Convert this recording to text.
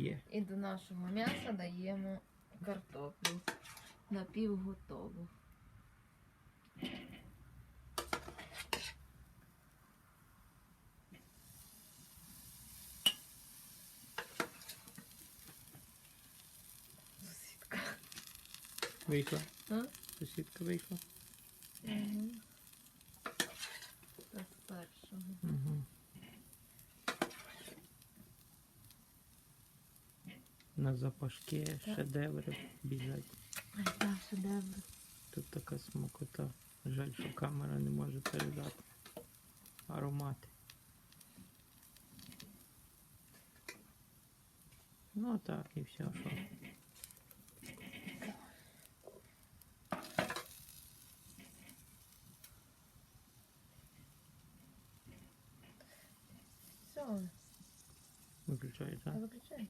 Є. І до нашого м'яса даємо картоплю напівготову. Сусідка. Вийшла. А? Сусідка вийшла. Угу. Так, першого. Угу. На запашки шедеври біжать. Ай, так, шедевр. Тут така смакота. Жаль, що камера не може передати. Аромати. Ну так і все, що. Все, Виключаєш, так?